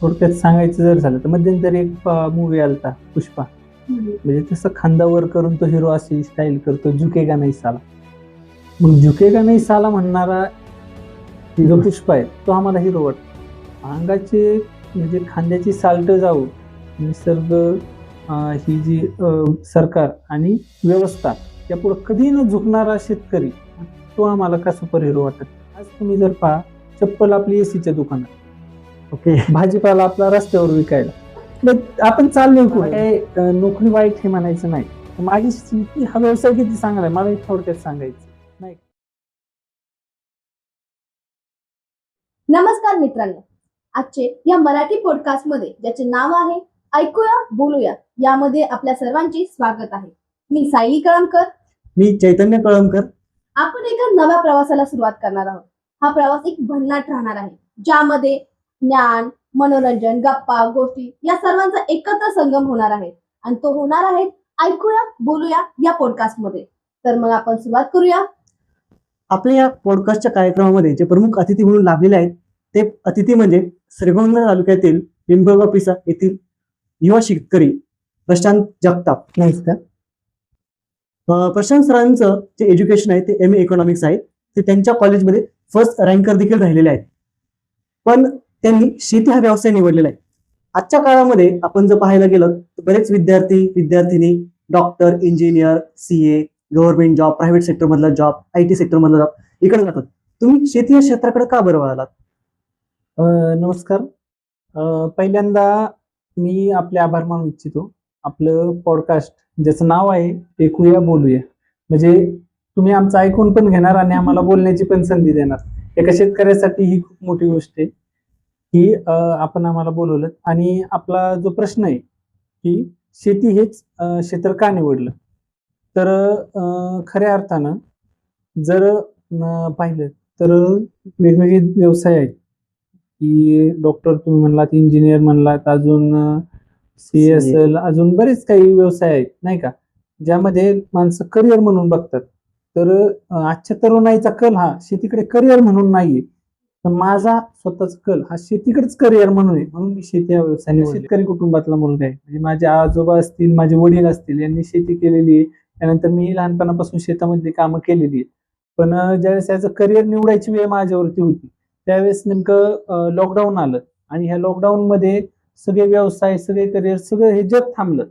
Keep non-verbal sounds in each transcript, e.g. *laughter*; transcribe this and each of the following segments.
थोडक्यात सांगायचं जर झालं तर मध्यंतरी एक मूवी आलता पुष्पा. म्हणजे तसं खांदावर करून तो हिरो अशी स्टाईल करतो झुकेगा नाही साला. मग झुकेगा नाही साला म्हणणारा हिरो पुष्पा आहे तो आम्हाला हिरो वाटतो. अंगाचे म्हणजे खांद्याची साल्ट जाऊ निसर्ग ही जी सरकार आणि व्यवस्था या पुढे कधी न झुकणारा शेतकरी तो आम्हाला का सुपर हिरो वाटत? आज तुम्ही जर पहा चप्पल आपली एसीच्या दुकानात. ओके. भाजीपाला आपला रस्त्यावर विकायला. मग आपण चाललोय कुठे? नोकरी वाईट हे म्हणायचं नाही. माझी शेती हा व्यवसाय किती चांगला आहे मला एक थोडक्यात सांगायचं नाही नमस्कार मित्रांनो. आजचे या मराठी पॉडकास्टमध्ये ज्याचे नाव आहे ऐकूया बोलूया यामध्ये आपल्या सर्वांचे स्वागत आहे. मी सायली कळमकर. मी चैतन्य कळमकर. आपण एका नव्या प्रवासाला सुरुवात करणार आहोत. हा प्रवास एक भन्नाट राहणार आहे ज्यामध्ये ज्ञान मनोरंजन गप्पा गोष्टी या सर्वांचा एकत्र संगम होणार आहे. आणि तो होणार आहे ऐकूया बोलूया या पॉडकास्टमध्ये. तर मग आपण सुरुवात करूया. आपल्या या पॉडकास्टच्या कार्यक्रमामध्ये जे प्रमुख अतिथी म्हणून लाभलेले आहेत ते अतिथी म्हणजे श्रीगोंदा तालुक्यातील पिंपळगाव पिसा येथील युवा शेतकरी प्रशांत जगताप. अं, प्रशांत सरांचं जे एज्युकेशन आहे ते एम ए इकॉनॉमिक्स आहे. ते त्यांच्या कॉलेजमध्ये फर्स्ट रँकर देखील राहिलेले आहेत. पण त्यांनी शेती हा व्यवसाय निवडलेला आहे. आजच्या काळामध्ये आपण जर पाहायला गेलं तर बरेच विद्यार्थी विद्यार्थिनी doctor engineer CA government job private sector मधला जॉब आय टी सेक्टरमधला जॉब इकडे जातात. तुम्ही शेती या क्षेत्राकडे का बरं वळालात? नमस्कार. पहिल्यांदा मी आपले आभार मानू इच्छितो. आपलं पॉडकास्ट ज्याचं नाव आहे ऐकूया बोलूया. म्हणजे तुम्ही आमचं ऐकून पण घेणार आणि आम्हाला बोलण्याची पण संधी देणार. एका शेतकऱ्यासाठी ही खूप मोठी गोष्ट आहे. की आपण आम्हाला बोलवलं. आणि आपला जो प्रश्न आहे की शेती हेच क्षेत्र का निवडलं? तर खऱ्या अर्थानं जर पाहिलं तर वेगवेगळे व्यवसाय आहेत. की डॉक्टर तुम्ही म्हणलात इंजिनियर म्हणलात अजून सी एस एल अजून बरेच काही व्यवसाय आहेत नाही का? ज्यामध्ये माणसं करिअर म्हणून बघतात. तर आजच्या तरुणाईचा कल हा शेतीकडे करिअर म्हणून नाहीये. पण माझा स्वतःच कल हा शेतीकडेच करिअर म्हणून आहे. म्हणून मी शेती हा व्यवसाय शेतकरी कुटुंबातला मुलगा आहे. म्हणजे माझे आजोबा असतील माझे वडील असतील यांनी शेती केलेली आहे. त्यानंतर मी लहानपणापासून शेतामधली कामं केलेली आहेत. पण ज्यावेळेस याचं करिअर निवडायची वेळ माझ्यावरती होती त्यावेळेस नेमकं लॉकडाऊन आलं. आणि ह्या लॉकडाऊन मध्ये सगळे व्यवसाय सगळे करिअर सगळं हे जग थांबलं.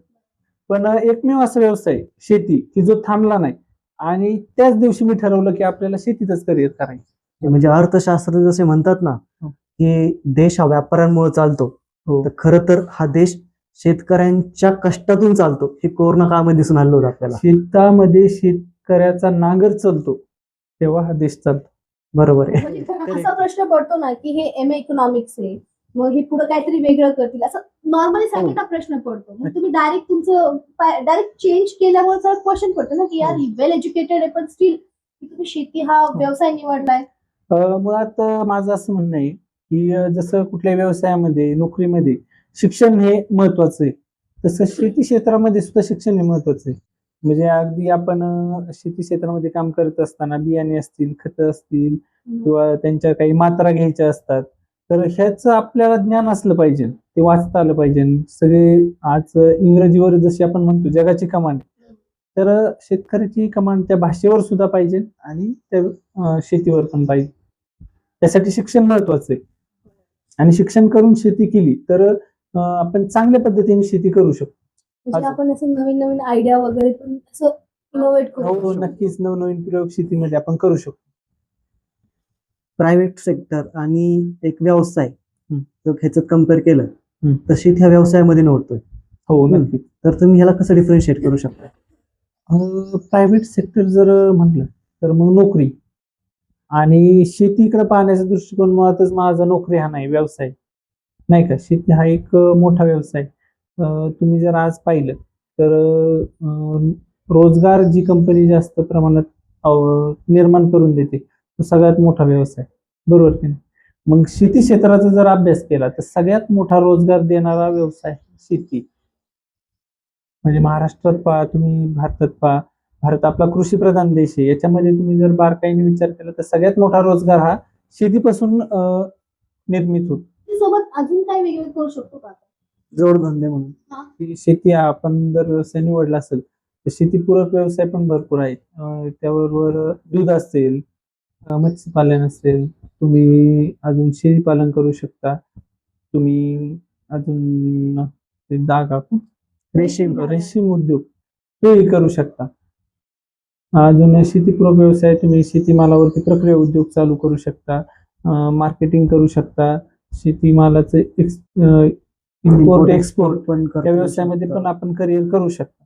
पण एकमेव असा व्यवसाय शेती की जो थांबला नाही. आणि त्याच दिवशी मी ठरवलं की आपल्याला शेतीतच करिअर करायचं म्हणजे अर्थशास्त्र जसे म्हणतात ना हो. की देश हा व्यापाऱ्यांमुळे चालतो. हो. तर खरं तर हा देश शेतकऱ्यांच्या कष्टातून चालतो हे कोरोना काळामध्ये दिसून आलं होतं आपल्याला. शेतामध्ये शेतकऱ्याचा नांगर चालतो तेव्हा हा देश चालतो. बरोबर आहे. म्हणजे *laughs* असा प्रश्न पडतो ना की हे एम ए इकॉनॉमिक्स आहे मग हे पुढे काहीतरी वेगळं करतील असं नॉर्मली सगळ्यांना प्रश्न पडतो. मग तुम्ही डायरेक्ट तुमचं डायरेक्ट चेंज केल्यामुळे क्वेश्चन पडतो ना की यार वेल एज्युकेटेड आहे पण स्टील तुम्ही शेती हा. व्यवसाय निवडलाय मुळात माझं असं म्हणणं आहे की जसं कुठल्याही व्यवसायामध्ये नोकरीमध्ये शिक्षण हे महत्वाचं आहे. तसं शेती क्षेत्रामध्ये सुद्धा शिक्षण हे महत्वाचं आहे. म्हणजे अगदी आपण शेती क्षेत्रामध्ये काम करत असताना बियाणे असतील खतं असतील किंवा त्यांच्या काही मात्रा घ्यायच्या असतात तर ह्याचं आपल्याला ज्ञान असलं पाहिजे ते वाचता आलं पाहिजे. सगळे आज इंग्रजीवर जशी आपण म्हणतो जगाची कमांड तर शेतकऱ्याची कमांड त्या भाषेवर सुद्धा पाहिजे आणि त्या शेतीवर पण पाहिजे. त्यासाठी शिक्षण महत्वाचं आहे. आणि शिक्षण करून शेती केली तर आपण चांगल्या पद्धतीने शेती करू शकतो. म्हणजे आपण असं नवीन नवीन आयडिया वगैरे पण असं इनोव्हेट हो करू हो, नक्कीच नवनवीन प्रयोग शेतीमध्ये आपण करू शकतो. प्रायव्हेट सेक्टर आणि एक व्यवसाय. जर ह्याच्यात कंपेअर केलं. तर शेती ह्या व्यवसायामध्ये नव्हतोय हो. नक्कीच. तर तुम्ही ह्याला कसं डिफरन्शिएट करू शकता? प्रायव्हेट सेक्टर जर म्हटलं तर मग नोकरी. आणि शेतीकडे पाहण्याचा दृष्टिकोन मुळातच माझा नोकरी हा नाही व्यवसाय. नाही का? शेती हा एक मोठा व्यवसाय. तुम्ही जर आज पाहिलं तर रोजगार जी कंपनी जास्त प्रमाणात निर्माण करून देते तो सगळ्यात मोठा व्यवसाय. बरोबर की नाही? मग शेती क्षेत्राचा जर अभ्यास केला तर सगळ्यात मोठा रोजगार देणारा व्यवसाय शेती. म्हणजे महाराष्ट्रात पहा तुम्ही भारतात पहा. भारत आपला कृषी प्रधान देश आहे. याच्यामध्ये तुम्ही जर बारकाईने विचार केला तर सगळ्यात मोठा रोजगार हा शेतीपासून निर्मित होतो. शेतीसोबत अजून काय वेगवेगळं करू शकतो का? जोडधंदे म्हणून. शेती आपण जर व्यवसाय निवडला असेल तर शेतीपूरक व्यवसाय पण भरपूर आहेत. त्याबरोबर दूध असेल मत्स्यपालन असेल तुम्ही अजून शेळीपालन करू शकता. तुम्ही अजून ते दागा रेशीम. रेशीम उद्योग. तोही करू शकता. अजून शेतीपूरक व्यवसाय तुम्ही शेतीमालावरती प्रक्रिया उद्योग चालू करू शकता. मार्केटिंग करू शकता. शेतीमालाचे इम्पोर्ट एक्सपोर्ट पण त्या व्यवसायामध्ये पण आपण करिअर करू शकतो.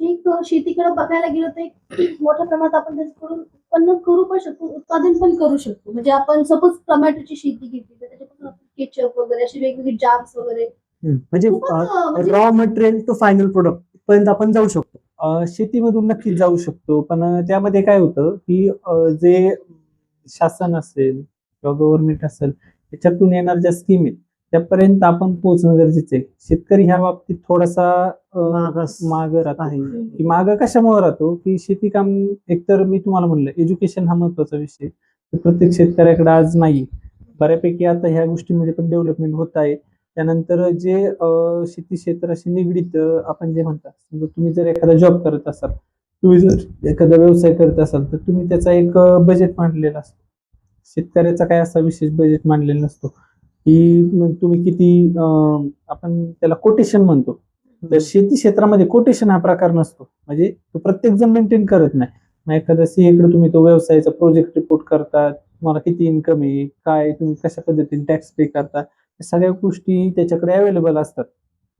एक शेतीकडे बघायला गेलो तर एक मोठ्या प्रमाणात आपण त्याच्याकडून उत्पन्न करू पण शकतो उत्पादन पण करू शकतो. म्हणजे आपण सपोज टोमॅटोची शेती घेतली तर त्याच्यापासून आपण केचप वगैरे अशी वेगवेगळी जाम्स वगैरे म्हणजे raw material to final product पर्यंत आपण जाऊ शकतो. शेतीमधून नक्कीच जाऊ शकतो. पण त्यामध्ये काय होतं की जे शासन असेल किंवा गव्हर्नमेंट असेल त्याच्यातून येणार ज्या स्कीम आहेत त्यापर्यंत आपण पोहोचणं गरजेचं आहे. शेतकरी ह्या बाबतीत थोडासा मागं राहतो. आहे. की मागं कशामुळे राहतो? की शेती काम एकतर मी तुम्हाला म्हणलं एज्युकेशन हा महत्त्वाचा विषय तो प्रत्येक शेतकऱ्याकडे आज नाही. बऱ्यापैकी आता ह्या गोष्टीमध्ये पण डेव्हलपमेंट होत आहे. त्यानंतर जे शेती क्षेत्राशी निगडीत आपण जे म्हणता समजा तुम्ही जर एखादा जॉब करत असाल तुम्ही जर एखादा व्यवसाय करत असाल तर तुम्ही त्याचा एक बजेट मांडलेला असतो. शेतकऱ्याचा काय असा विशेष बजेट मांडलेला नसतो. की तुम्ही किती आपण त्याला कोटेशन म्हणतो. तर शेती क्षेत्रामध्ये कोटेशन हा प्रकार नसतो. म्हणजे तो प्रत्येक जण मेंटेन करत नाही. मग एखाद्या सीए कडे तुम्ही तो व्यवसायाचा प्रोजेक्ट रिपोर्ट करतात तुम्हाला किती इन्कम आहे काय तुम्ही कशा पद्धतीने टॅक्स पे करता सगळ्या गोष्टी त्याच्याकडे अवेलेबल असतात.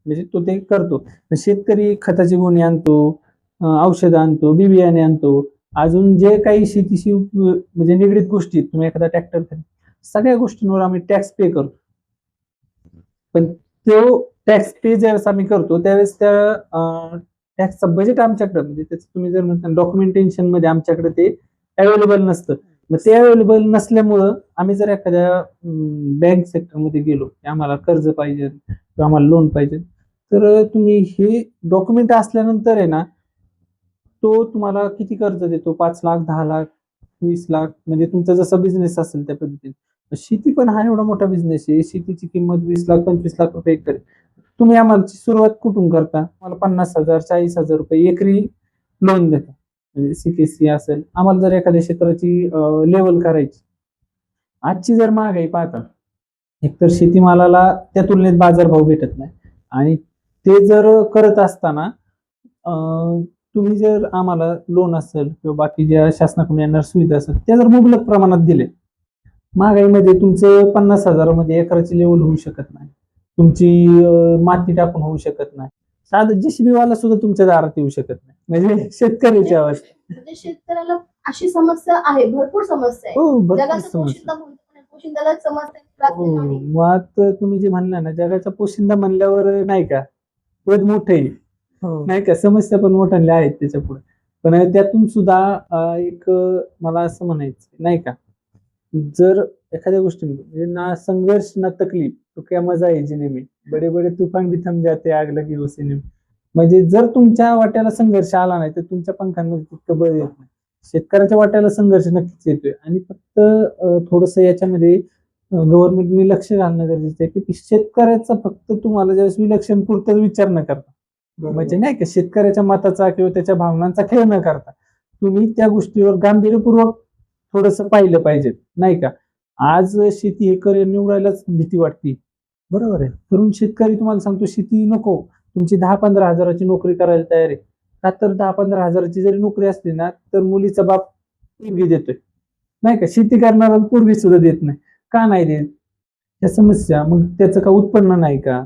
म्हणजे तो ते करतो. शेतकरी खताची गुणी आणतो औषधं आणतो बी बियाणे आणतो. अजून जे काही शेतीशी म्हणजे निगडीत गोष्टी आहेत, तुम्ही एखादा ट्रॅक्टर सगळ्या गोष्टींवर आम्ही टॅक्स पे करतो. पण तो टॅक्स पे ज्यावेळेस आम्ही करतो त्यावेळेस त्या टॅक्सचा बजेट आमच्याकडे म्हणजे त्याचं तुम्ही जर म्हणता डॉक्युमेंटेशनमध्ये आमच्याकडे ते अवेलेबल नसतं. मग ते अवेलेबल नसल्यामुळं आम्ही जर एखाद्या बँक सेक्टरमध्ये गेलो की आम्हाला कर्ज पाहिजे किंवा आम्हाला लोन पाहिजे तर तुम्ही हे डॉक्युमेंट असल्यानंतर आहे ना तो तुम्हाला किती कर्ज देतो? पाच लाख दहा लाख वीस लाख म्हणजे तुमचा जसा बिझनेस असेल त्या पद्धतीने. शेती पण हा एवढा मोठा बिझनेस आहे. शेतीची किंमत वीस लाख पंचवीस लाख रुपये एकर तुम्ही आम्हाला सुरुवात कुठून करता? मला पन्नास हजार चाळीस हजार रुपये एकरी लोन देता. म्हणजे सीकेसी असेल आम्हाला जर एखाद्या क्षेत्राची लेवल करायची. आजची जर महागाई पाहता एकतर शेतीमालाला त्या तुलनेत बाजारभाव भेटत नाही. आणि ते जर करत असताना तुम्ही जर आम्हाला लोन असेल किंवा बाकी ज्या शासनाकडून येणार सुविधा असेल त्या जर मुबलक प्रमाणात दिले महागाईमध्ये तुमचं पन्नास हजारामध्ये एकराची लेवल होऊ शकत नाही. तुमची माती टाकून होऊ शकत नाही. साधं जेसीबी वाला सुद्धा तुमच्या दारात येऊ शकत नाही. म्हणजे शेतकऱ्याची अवस्था. म्हणजे शेतकऱ्याला अशी समस्या आहे भरपूर समस्या आहे. हो भरपूर समस्या. समस्या हो तुम्ही जे म्हणला ना जगाचा पोशिंदा म्हणल्यावर नाही का पद मोठं आहे. हो. नाही का समस्या पण मोठ्या आहेत त्याच्या पुढे पण त्यातून सुद्धा एक मला असं म्हणायचं नाही का जर एखाद्या गोष्टी म्हणजे ना संघर्ष ना तकलीफ तो क्या मजा आहे जीने में बडे बडे तुफान भी थम जाते आग लगी हो सिने में. म्हणजे जर तुमच्या वाट्याला संघर्ष आला नाही तर तुमच्या पंखांमध्ये तितकं बळ येत नाही. शेतकऱ्याच्या वाट्याला संघर्ष नक्कीच येतोय. आणि फक्त थोडस याच्यामध्ये गव्हर्नमेंटने लक्ष घालणं गरजेचं आहे की शेतकऱ्याचा फक्त तुम्हाला ज्यावेळेस विलक्षण पुरतं विचार न करता. म्हणजे नाही का शेतकऱ्याच्या मताचा किंवा त्याच्या भावनांचा खेळ न करता तुम्ही त्या गोष्टीवर गांभीर्यपूर्वक थोडस पाहिलं पाहिजे. नाही का? आज शेती हे करिअर निवडायलाच भीती वाटते. बरोबर आहे. तरुण शेतकरी तुम्हाला सांगतो शेती नको. तुमची दहा पंधरा हजाराची नोकरी करायला तयार आहे. का तर दहा पंधरा हजाराची जरी नोकरी असली ना तर मुलीचा बाप पोरगी देतोय. नाही का? शेती करणारा पूर्वी सुद्धा देत नाही. का नाही देत? या समस्या. मग त्याचं का उत्पन्न नाही का?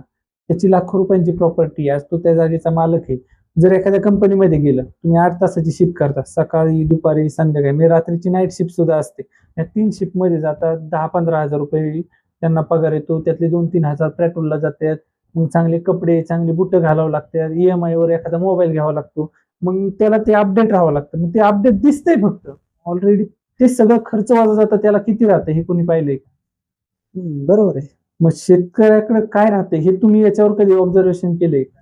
त्याची लाखो रुपयांची प्रॉपर्टी आज तो त्या जागेचा मालक आहे. जर एखाद्या कंपनीमध्ये गेलं तुम्ही आठ तासाची शिफ्ट करता. सकाळी दुपारी संध्याकाळी. म्हणजे रात्रीची नाईट शिफ्ट सुद्धा असते. या तीन शिफ्टमध्ये जाता जातात दहा पंधरा हजार रुपये त्यांना पगार येतो त्यातले दोन तीन हजार पेट्रोलला जातात. मग चांगले कपडे चांगली बुटं घालावं लागतात. ई एम वर एखादा मोबाईल घ्यावा लागतो. मग त्याला ते अपडेट राहावं लागतं. मग ते अपडेट दिसतंय फक्त. ऑलरेडी ते सगळं खर्च वाजा जातं. त्याला किती राहतं हे कोणी पाहिलंय का? बरोबर आहे. मग शेतकऱ्याकडे काय राहते हे तुम्ही याच्यावर कधी ऑब्झर्वेशन केलंय का?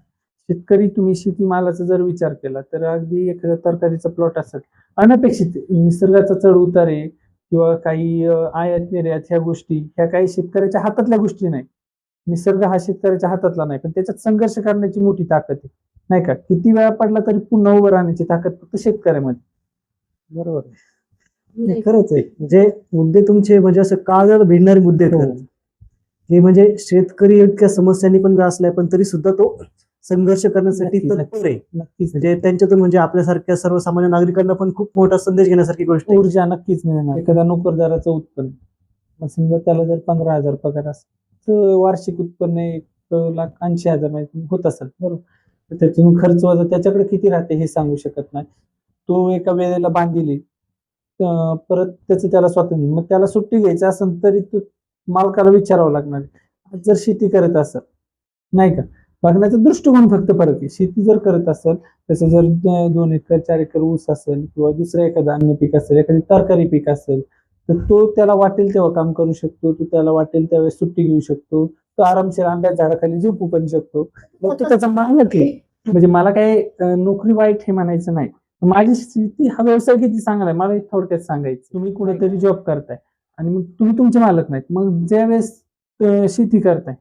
शेतकरी तुम्ही शेतीमालाचा जर विचार केला तर अगदी एखाद्या तरकारीचा प्लॉट असेल. अनपेक्षित निसर्गाचा चढ उतार आहे. किंवा काही आयात निर्यात ह्या गोष्टी ह्या काही शेतकऱ्याच्या हातातल्या गोष्टी नाही. निसर्ग हा शेतकऱ्याच्या हातातला नाही पण त्याच्यात संघर्ष करण्याची मोठी ताकद आहे. नाही का? किती वेळा पडला तरी पुन्हा उभं राहण्याची ताकद फक्त शेतकऱ्यामध्ये. बरोबर आहे. नाही, खरंच आहे. म्हणजे मुद्दे तुमचे म्हणजे असं काळाला भिडणारे मुद्दे आहेत हो. हे म्हणजे शेतकरी इतक्या समस्यांनी पण ग्रासलाय पण तरी सुद्धा तो संघर्ष करण्यासाठी नक्की, तत्पर आहे. नक्कीच. म्हणजे त्यांच्यातून म्हणजे आपल्यासारख्या सर्वसामान्य नागरिकांना पण खूप मोठा संदेश घेण्यासारखी गोष्ट आहे. ऊर्जा नक्कीच मिळणार. एखाद्या नोकरदाराचं उत्पन्न. मग समजा त्याला जर पंधरा हजार पगार असेल तर वार्षिक उत्पन्न एक लाख ऐंशी हजार माहिती होत असेल. बरोबर. तर त्यातून खर्च वजा त्याच्याकडे किती राहते हे सांगू शकत नाही. तो एका वेळेला बांधिली तर परत त्याचं त्याला स्वातंत्र्य मग त्याला सुट्टी घ्यायची असेल तरी तो मालकाला विचारावं लागणार आहे. आज जर शेती करत असेल नाही का? बघण्याचा दृष्टिकोन फक्त फरक आहे शेती जर करत असेल त्याचं जर दोन एकर चार एकर ऊस असेल किंवा दुसरं एखादं अन्य पीक असेल एखादी तरकारी पीक असेल तर तो त्याला वाटेल तेव्हा काम करू शकतो तो त्याला वाटेल त्यावेळेस सुट्टी घेऊ शकतो तो आरामशीर आंब्या झाडाखाली झोपू पण शकतो. मग तो त्याचा मालक आहे म्हणजे मला काही नोकरी वाईट हे म्हणायचं नाही. माझी शेती हा व्यवसाय किती चांगला आहे मला थोडक्यात सांगायचं. तुम्ही कुठेतरी जॉब करताय आणि मग तुम्ही तुमचे मालक नाहीत. मग ज्या वेळेस शेती करताय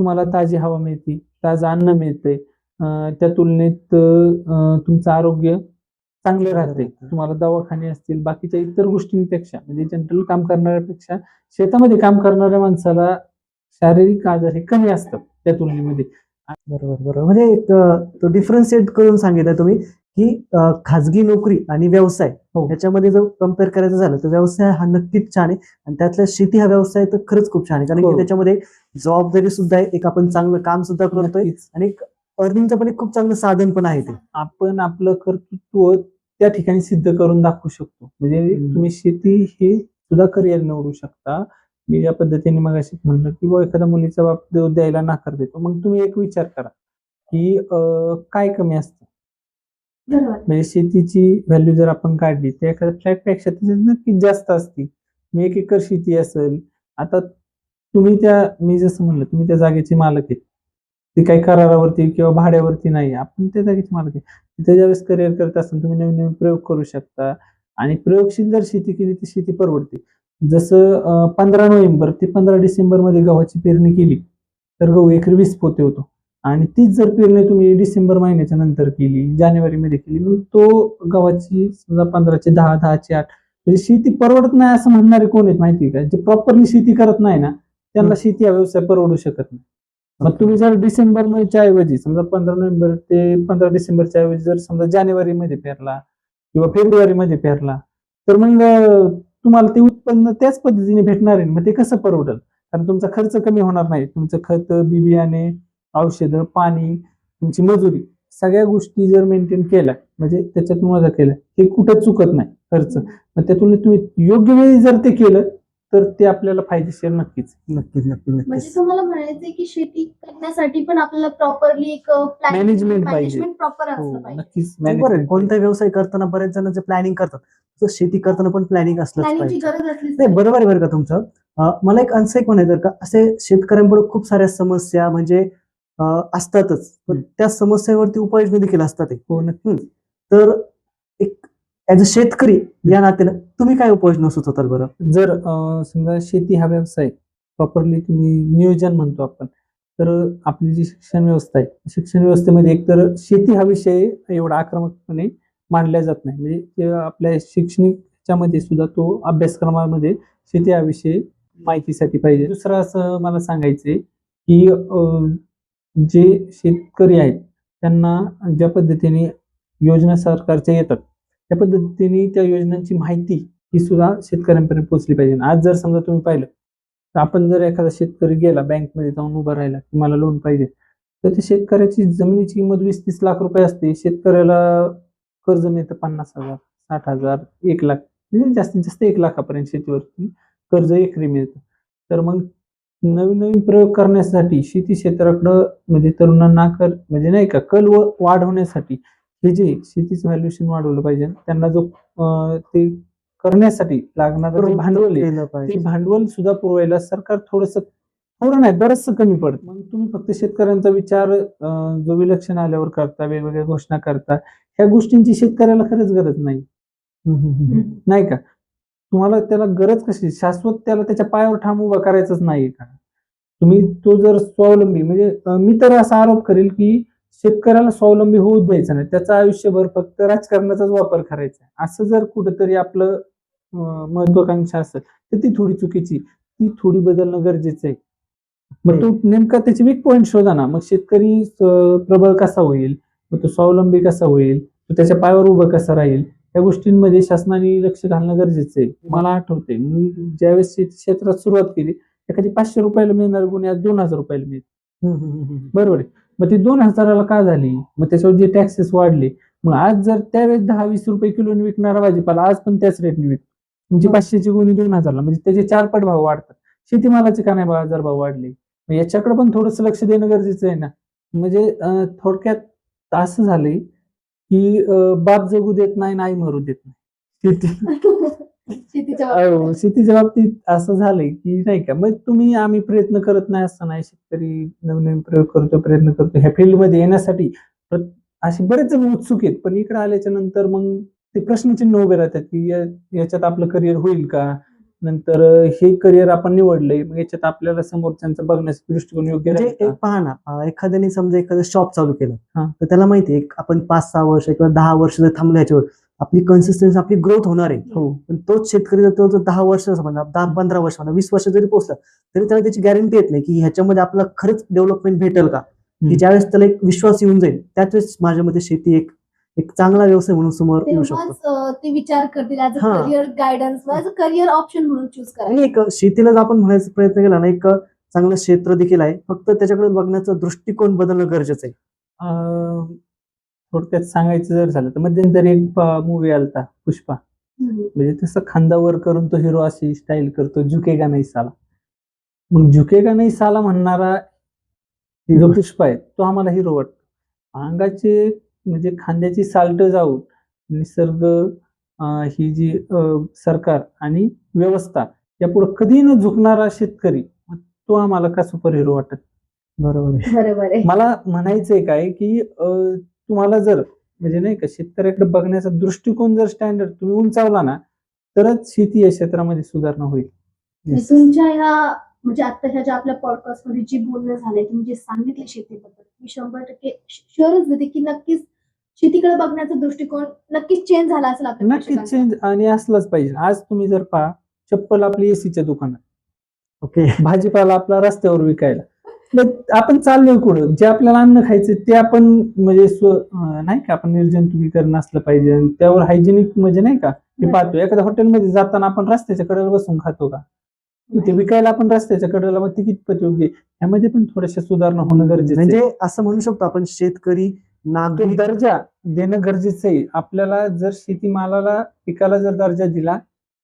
तुम्हाला ताजी हवा मिळते ताजं अन्न मिळते त्या तुलनेत तुमचं आरोग्य चांगलं राहते तुम्हाला दवाखाने असतील बाकीच्या इतर गोष्टींपेक्षा म्हणजे जनरल काम करणाऱ्यापेक्षा शेतामध्ये काम करणाऱ्या माणसाला शारीरिक आजार हे कमी असतात त्या तुलनेमध्ये. बरोबर बरोबर म्हणजे एक, तो डिफरन्शिएट करून सांगितलं तुम्ही की खाजगी नोकरी आणि व्यवसाय हो. याच्यामध्ये जर कंपेअर करायचं झालं तर व्यवसाय हा नक्कीच छान आहे आणि त्यातल्या शेती हा व्यवसाय तर खरंच खूप छान आहे कारण हो. की त्याच्यामध्ये जबाबदारी सुद्धा आहे एक आपण चांगलं काम सुद्धा करतोय. आणि एक अर्निंगचं पण एक खूप चांगलं साधन पण आहे ते आपण आपलं कर्तृत्व त्या ठिकाणी सिद्ध करून दाखवू शकतो म्हणजे. तुम्ही शेती हे सुद्धा करिअर निवडू शकता मी ज्या पद्धतीने मग म्हणलं की बुवा एखाद्या मुलीचा बाप द्यायला नाकार देतो. मग तुम्ही एक विचार करा की काय कमी असतं? म्हणजे शेतीची व्हॅल्यू जर आपण काढली तर एखाद्या फ्लॅटपेक्षा त्याच्यात नक्कीच जास्त असती मी एक एकर शेती असेल आता तुम्ही त्या मी जसं म्हणलं तुम्ही त्या जागेचे मालक आहेत. ते काही करारावरती किंवा भाड्यावरती नाही आपण त्या जागेचे मालक आहे तिथे ज्यावेळेस करिअर करत असाल तुम्ही नवीन नवीन प्रयोग करू शकता. आणि प्रयोगशील जर शेती केली तर शेती परवडते. जसं पंधरा नोव्हेंबर ते पंधरा डिसेंबरमध्ये गव्हाची पेरणी केली तर गहू एकरी वीस पोते होतो. आणि तीच जर पेरणी तुम्ही डिसेंबर महिन्याच्या नंतर केली जानेवारीमध्ये केली मग तो गव्हाची समजा पंधराचे दहा दहाचे आठ म्हणजे शेती परवडत नाही असं म्हणणारे कोण आहेत माहिती आहे का? जे प्रॉपरली शेती करत नाही ना त्यांना शेती हा व्यवसाय परवडू शकत नाही. मग तुम्ही जर डिसेंबर च्या ऐवजी समजा पंधरा नोव्हेंबर ते पंधरा डिसेंबरच्या ऐवजी जर समजा जानेवारीमध्ये पेरला किंवा फेब्रुवारीमध्ये पेरला तर मग तुम्हाला ते उत्पन्न त्याच पद्धतीने भेटणार आहे. मग ते कसं परवडेल? कारण तुमचा खर्च कमी होणार नाही. तुमचं खत बी बियाणे औषधं पाणी तुमची मजुरी सगळ्या गोष्टी जर मेंटेन केल्या म्हणजे त्याच्यात मजा केल्या हे कुठं चुकत नाही खर्च. मग त्यातून तुम्ही योग्य वेळी जर ते केलं तर ते आपल्याला फायदेशीर नक्कीच नक्कीच नक्कीच म्हणजे नक्कीच तुम्हाला म्हणायचंय की शेती करण्यासाठी पण आपल्याला प्रॉपरली एक पाहिजे. मॅनेजमेंट प्रॉपर हो, असलं पाहिजे नक्कीच बरोबर आहे. management. कोणता व्यवसाय करताना बरेच जण जे प्लॅनिंग करतात तसं शेती करताना पण प्लॅनिंग असलंच प्लॅनिंगची पाहिजे गरज असलीच नाही बरोबर आहे बरं का तुमचं अं, मला एक अन्स एक म्हणायचं का असे शेतकऱ्यांपुढे खूप साऱ्या समस्या म्हणजे अं, असतातच पण हम्म. त्या समस्यावरती उपाययोजना देखील असतात. हो नक्की तर एक ऍज अ शेतकरी या नात्यानं तुम्ही काय उपाययोजना सुचवताल बरं? जर अं, समजा शेती हा व्यवसाय प्रॉपरली तुम्ही नियोजन म्हणतो आपण तर आपली जी शिक्षण व्यवस्था आहे शिक्षण व्यवस्थेमध्ये एकतर शेती हा विषय एवढा आक्रमकपणे मांडला जात नाही. म्हणजे ते आपल्या शैक्षणिकच्यामध्ये सुद्धा तो अभ्यासक्रमामध्ये शेती हा विषय माहितीसाठी पाहिजे. दुसरं असं मला सांगायचंय की अं, जे शेतकरी आहेत त्यांना ज्या पद्धतीने योजना सरकारच्या येतात त्या पद्धतीने त्या योजनांची माहिती ही सुद्धा शेतकऱ्यांपर्यंत पोहोचली पाहिजे. आज जर समजा तुम्ही पाहिलं तर आपण जर एखादा शेतकरी गेला बँकमध्ये जाऊन उभा राहिला की मला लोन पाहिजे तर त्या शेतकऱ्याची जमिनीची किंमत वीस तीस लाख रुपये असते. शेतकऱ्याला कर्ज मिळतं पन्नास हजार साठ हजार एक लाख म्हणजे जास्तीत जास्त एक लाखापर्यंत शेतीवरती कर्ज एकरी मिळतं. तर मग नवीन नवीन प्रयोग करण्यासाठी शेती क्षेत्राकडं म्हणजे तरुणांना कर म्हणजे नाही का कल व वाढवण्यासाठी हे जे शेतीचं व्हॅल्युएशन वाढवलं पाहिजे त्यांना जो ते करण्यासाठी लागणारं भांडवल आहे ते भांडवल सुद्धा पुरवायला सरकार थोडस थोडं नाही बरंचसं कमी पडतं. मग तुम्ही फक्त शेतकऱ्यांचा विचार जो विलक्षण आल्यावर करता वेगवेगळ्या घोषणा करता ह्या गोष्टींची शेतकऱ्याला खरंच गरज नाही. नाही का? तुम्हाला त्याला गरज कशी? शाश्वत त्याला त्याच्या पायावर ठाम उभा करायचंच नाही का? तुम्ही तो जर स्वावलंबी म्हणजे मी तर असा आरोप करेल की शेतकऱ्याला स्वावलंबी होऊ द्यायचं नाही. त्याचं आयुष्यभर फक्त राजकारणाचाच वापर करायचा असं जर कुठंतरी आपलं महत्वाकांक्षा असेल तर ती थोडी चुकीची ती थोडी बदलणं गरजेचं आहे. मग तो नेमका त्याचे वीक पॉईंट शोधा ना. मग शेतकरी प्रबळ कसा होईल? मग तो स्वावलंबी कसा होईल? तो त्याच्या पायावर उभं कसा राहील? या गोष्टींमध्ये शासनाने लक्ष घालणं गरजेचं आहे. मला आठवते मी ज्यावेळेस शेती क्षेत्रात सुरुवात केली एखादी पाचशे रुपयाला मिळणार गुन्हे आज दोन हजार रुपयाला मिळते. बरोबर आहे. मग ती दोन हजाराला का झाली? मग त्याच्यावर जे टॅक्सेस वाढले मग आज जर त्यावेळेस दहा वीस रुपये किलोने विकणारा भाजीपाला आज पण त्याच रेटने विकतो. तुमची पाचशेची गुन्हे दोन हजारला म्हणजे त्याचे चार पट भाव वाढतात. शेतीमालाचे का नाही बाजार भाव वाढले. मग याच्याकडे पण थोडंसं लक्ष देणं गरजेचं आहे ना. म्हणजे थोडक्यात असं झालंय की बाप जगू देत नाही नाही मरू देत नाही. शेती *laughs* *laughs* शेतीच्या बाबतीत. शेतीच्या बाबतीत असं झालंय की नाही का? मग तुम्ही आम्ही प्रयत्न करत नाही असं नाही शेतकरी नवनवीन प्रयोग करतो प्रयत्न करतो. ह्या फील्डमध्ये येण्यासाठी प्रत- असे बरेच जण उत्सुक आहेत. पण इकडे आल्याच्यानंतर मग ते प्रश्नचिन्ह उभे राहतात की या- याच्यात आपलं करिअर होईल का? नंतर हे करिअर आपण निवडलंय. मग याच्यात आपल्याला समोरच्यांचं बघण्याचा दृष्टिकोन योग्य म्हणजे पहा ना एखाद्याने समजा एखादं शॉप चालू केलं. हा. तर त्याला माहिती आहे आपण पाच सहा वर्ष किंवा दहा वर्ष जर थांबलं याच्यावर आपली कन्सिस्टन्सी आपली ग्रोथ होणार आहे. हो. पण तोच शेतकरी जर तो दहा वर्ष म्हणा दहा पंधरा वर्ष म्हणा वीस वर्ष जरी पोहोचला तरी त्याला त्याची गॅरंटी येत नाही की ह्याच्यामध्ये आपलं खरंच डेव्हलपमेंट भेटेल का? की. ज्यावेळेस त्याला एक विश्वास येऊन जाईल त्याच वेळेस माझ्या मते शेती एक एक चांगला व्यवसाय म्हणून समोर येऊ शकतो. ते विचार करतील. करिअर गायडन्स करिअर ऑप्शन म्हणून चूज आणि एक शेतीला जर आपण म्हणायचा प्रयत्न केला ना एक चांगलं क्षेत्र देखील आहे. फक्त त्याच्याकडे बघण्याचा दृष्टिकोन बदलणं गरजेचं आहे. थोडक्यात सांगायचं जर झालं तर मध्यंतरी एक मूवी आलता पुष्पा. म्हणजे तसं खांदावर करून तो हिरो अशी स्टाईल करतो झुकेगा नाही साला. मग झुकेगा नाही साला म्हणणारा जो पुष्पा आहे तो आम्हाला हिरो वाटतो. अंगाचे म्हणजे खांद्याची साल्ट जाऊन निसर्ग ही जी सरकार आणि व्यवस्था यापुढे कधी न झुकणारा शेतकरी मग तो आम्हाला का सुपर हिरो वाटत? बरोबर आहे. बरोबर आहे. मला म्हणायचंय काय की तुम्हाला जर म्हणजे नाही का शेतकऱ्याकडे बघण्याचा दृष्टिकोन जर स्टँडर्ड तुम्ही उंचावला ना तरच शेती या क्षेत्रामध्ये सुधारणा होईल. तुमच्या ह्या म्हणजे आता ह्या ज्या आपल्या पॉडकास्टमध्ये जी बोलणं झालंय तुम्ही जे सांगितले शेतीबद्दल मी शंभर टक्के शुअरच होते की नक्कीच शेतीकडे बघण्याचा दृष्टिकोन नक्कीच चेंज झाला असेल आपल्या नक्कीच. चेंज आणि असलाच पाहिजे. आज तुम्ही जर पहा चप्पल आपली एसीच्या दुकानात. ओके भाजीपाला आपला रस्त्यावर विकायला. आपण चाललोय कुठं? जे आपल्याला अन्न खायचं ते आपण म्हणजे नाही का? आपण निर्जंतुकीकरण असलं पाहिजे आणि त्यावर हायजेनिक म्हणजे नाही का? हे पाहतो एखाद्या हॉटेलमध्ये जाताना आपण रस्त्याच्या कडेला बसून खातो का? ते विकायला आपण रस्त्याच्या कडेला मग ते कितपत योग्य आहे? ह्यामध्ये पण थोड्याशा सुधारणा होणं गरजेचं आहे. म्हणजे असं म्हणू शकतो आपण शेतकरी तो नागरिक दर्जा देणं गरजेचं आहे. आपल्याला जर शेतीमालाला पिकाला जर दर्जा दिला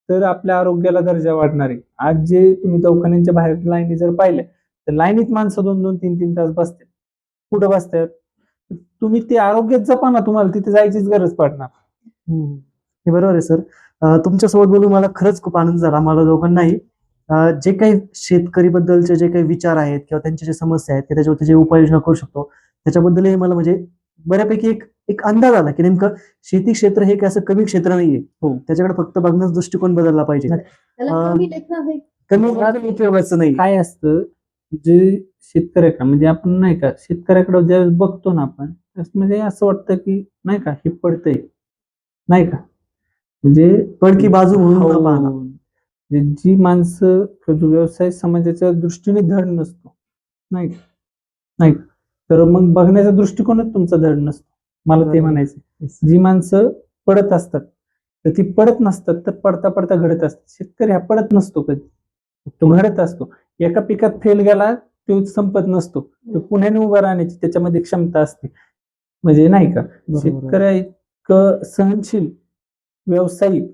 तर आपल्या आरोग्याला दर्जा वाढणार आहे. आज जे तुम्ही दवाखान्यांच्या बाहेर लाईनी जर पाहिल्या तर लाईनीत माणसं दोन दोन तीन तीन तास बसतात. कुठं बसतात? तुम्ही ते आरोग्यात जपा ना तुम्हाला तिथे जायचीच गरज पडणार. हे बरोबर आहे सर. तुमच्यासोबत बोलून मला खरंच खूप आनंद झाला मला दोघांनाही. जे काही शेतकरी बद्दलचे जे काही विचार आहेत किंवा त्यांच्या जे समस्या आहेत किंवा त्याच्यावरती जे उपाययोजना करू शकतो त्याच्याबद्दलही मला म्हणजे बऱ्यापैकी एक एक अंदाज आला की नेमकं शेती क्षेत्र हे काही असं कमी क्षेत्र नाहीये. हो. त्याच्याकडे फक्त बघण्याचा दृष्टिकोन बदलला पाहिजे. त्याला अं, कमी लेखन आहे. कमी कमी उपयोगाचं नाही. काय असतं जे शेतकऱ्याकडे म्हणजे आपण नाही का शेतकऱ्याकडे ज्यावेळेस बघतो ना आपण त्यावेळेस म्हणजे असं वाटतं की नाही का हे पडतंय. नाही का? म्हणजे पडकी बाजू म्हणून हो. न पाहणं म्हणजे जी माणसं किंवा जो व्यवसाय समाजाच्या दृष्टीने धड नसतो. नाही का? नाही का? तर मग बघण्याचा दृष्टिकोनच तुमचा धड नसतो. मला ते बरोबर. म्हणायचं जी माणसं पडत असतात तर ती पडत नसतात तर पडता पडता घडत असतात. शेतकरी हा पडत नसतो कधी. तो घडत असतो. एका पिकात फेल गेला तो संपत नसतो. तो पुण्याने उभा राहण्याची त्याच्यामध्ये क्षमता असते. म्हणजे नाही का. शेतकऱ्या इतकं सहनशील व्यावसायिक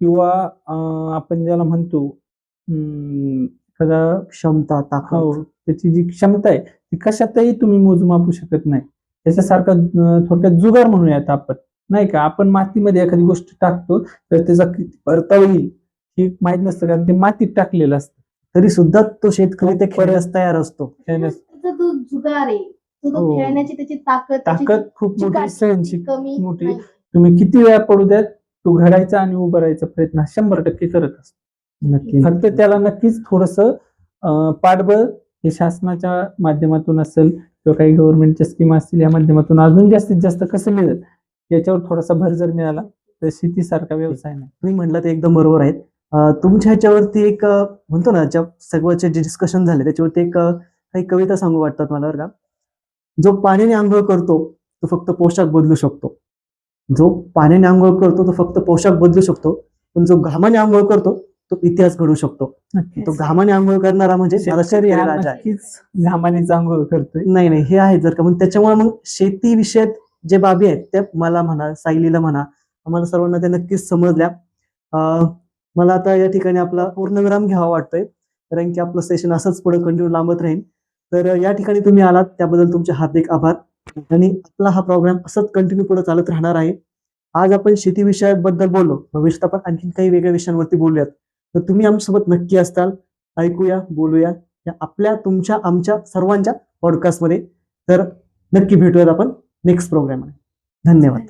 किंवा आपण ज्याला म्हणतो एखादा क्षमता हो. ताकद त्याची जी क्षमता आहे ती कशातही तुम्ही मोजमापू शकत नाही. त्याच्यासारखा थोडक्यात जुगार म्हणूयात आपण. नाही का? आपण मातीमध्ये एखादी गोष्ट टाकतो तर त्याचा किती परतावा येईल हे माहीत नसतं कारण ते मातीत टाकलेलं असतं. तरी सुद्धा तो शेतकरी ते खेळण्यास तयार असतो. त्याने त्याचा तो जुगार आहे तो तो हो. खेळण्याची त्याची ताकद त्याची ताकद खूप मोठी कमी मोठी. नाही. तुम्ही किती वेळा पडू द्यात तो घडायचा आणि उभं राहायचा प्रयत्न हा शंभर टक्के करत असतो. नक्की फक्त त्याला नक्कीच थोडस पाठबळ हे शासनाच्या माध्यमातून असेल किंवा काही गव्हर्नमेंटच्या स्कीम असतील या माध्यमातून अजून जास्तीत जास्त कसं मिळेल याच्यावर थोडासा भर जर मिळाला तर शेतीसारखा व्यवसाय नाही. तुम्ही म्हणलं ते एकदम बरोबर आहे अं, तुमच्या ह्याच्यावरती एक म्हणतो ना ज्या सगळ्याचे जे डिस्कशन झाले त्याच्यावरती एक काही कविता सांगू वाटतात मला बरं का? जो पाण्याने आंघोळ करतो तो फक्त पोशाख बदलू शकतो. जो पाण्याने आंघोळ करतो तो फक्त पोशाख बदलू शकतो. पण जो घामाने आंघोळ करतो तो इतिहास घडू शकतो. तो घामाने आंघोळ करणारा म्हणजे राजा घामाने चांगलं करतोय. नाही नाही हे आहे जर का. मग त्याच्यामुळे मग शेती विषयात जे बाबी आहेत त्या मला म्हणा सायलीला म्हणा आम्हाला सर्वांना त्या नक्कीच समजल्या. अं, मला आता या ठिकाणी आपला पूर्णविराम घ्यावा वाटतोय. कारण की आपलं सेशन असंच पुढे कंटिन्यू लांबत राहील. तर या ठिकाणी तुम्ही आलात त्याबद्दल तुमचे हार्दिक आभार. आणि आपला हा प्रोग्राम असंच कंटिन्यू पुढे चालत राहणार आहे. आज आपण शेती विषयाबद्दल बोललो. भविष्यात आपण आणखी काही वेगळ्या विषयांवरती बोलूयात. तर तुम्ही आमच्यासोबत नक्की असताल. ऐकूया बोलूया या आपल्या तुमच्या आमच्या सर्वांच्या पॉडकास्टमध्ये तर नक्की भेटूयात आपण नेक्स्ट प्रोग्राम धन्यवाद.